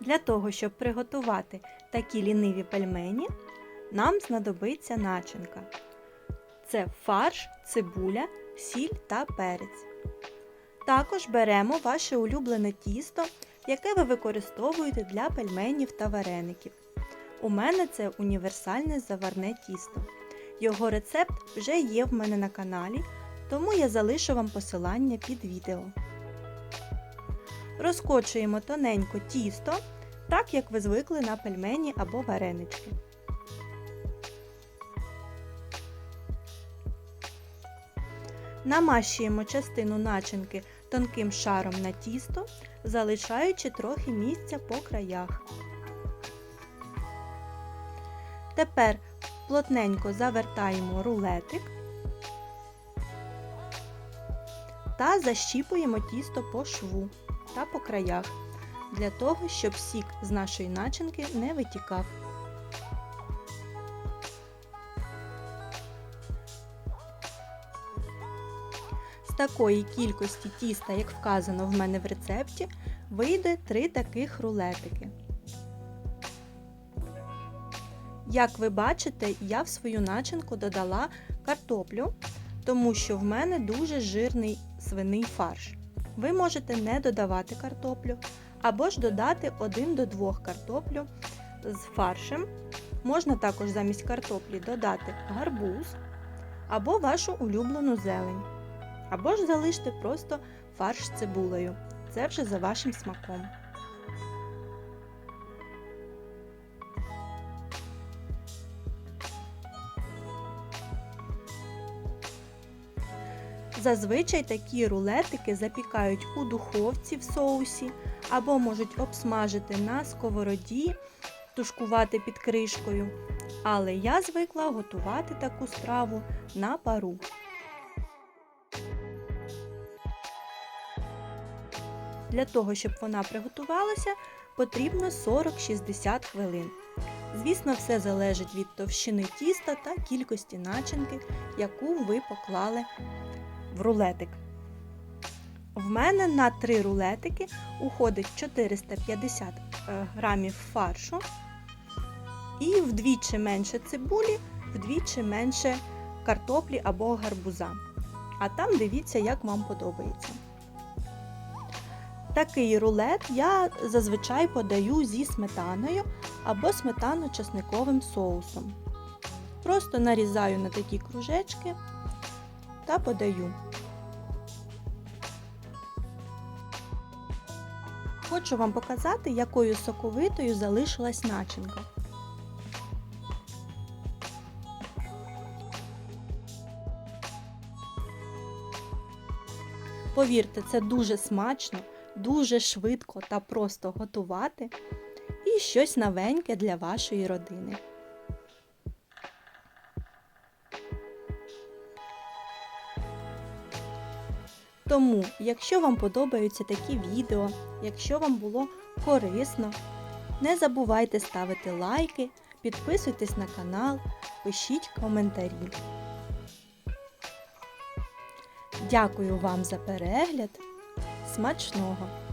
Для того, щоб приготувати такі ліниві пельмені, нам знадобиться начинка. Це фарш, цибуля, сіль та перець. Також беремо ваше улюблене тісто, яке ви використовуєте для пельменів та вареників. У мене це універсальне заварне тісто. Його рецепт вже є в мене на каналі, тому я залишу вам посилання під відео. Розкочуємо тоненько тісто, так як ви звикли на пельмені або варенички. Намащуємо частину начинки тонким шаром на тісто, залишаючи трохи місця по краях. Тепер плотненько завертаємо рулетик та защіпуємо тісто по шву та по краях, для того, щоб сік з нашої начинки не витікав. З такої кількості тіста, як вказано в мене в рецепті, вийде 3 таких рулетики. Як ви бачите, я в свою начинку додала картоплю, тому що в мене дуже жирний свиний фарш. Ви можете не додавати картоплю, або ж додати 1 до 2 картоплю з фаршем. Можна також замість картоплі додати гарбуз або вашу улюблену зелень. Або ж залиште просто фарш з цибулею. Це вже за вашим смаком. Зазвичай такі рулетики запікають у духовці в соусі, або можуть обсмажити на сковороді, тушкувати під кришкою. Але я звикла готувати таку страву на пару. Для того, щоб вона приготувалася, потрібно 40-60 хвилин. Звісно, все залежить від товщини тіста та кількості начинки, яку ви поклали в рулетик. В мене на 3 рулетики уходить 450 е, грамів фаршу і вдвічі менше цибулі, вдвічі менше картоплі або гарбуза. А там дивіться, як вам подобається. Такий рулет я зазвичай подаю зі сметаною або сметано-чесниковим соусом. Просто нарізаю на такі кружечки та подаю. Хочу вам показати, якою соковитою залишилась начинка. Повірте, це дуже смачно, дуже швидко та просто готувати і щось новеньке для вашої родини. Тому, якщо вам подобаються такі відео, якщо вам було корисно, не забувайте ставити лайки, підписуйтесь на канал, пишіть коментарі. Дякую вам за перегляд. Смачного!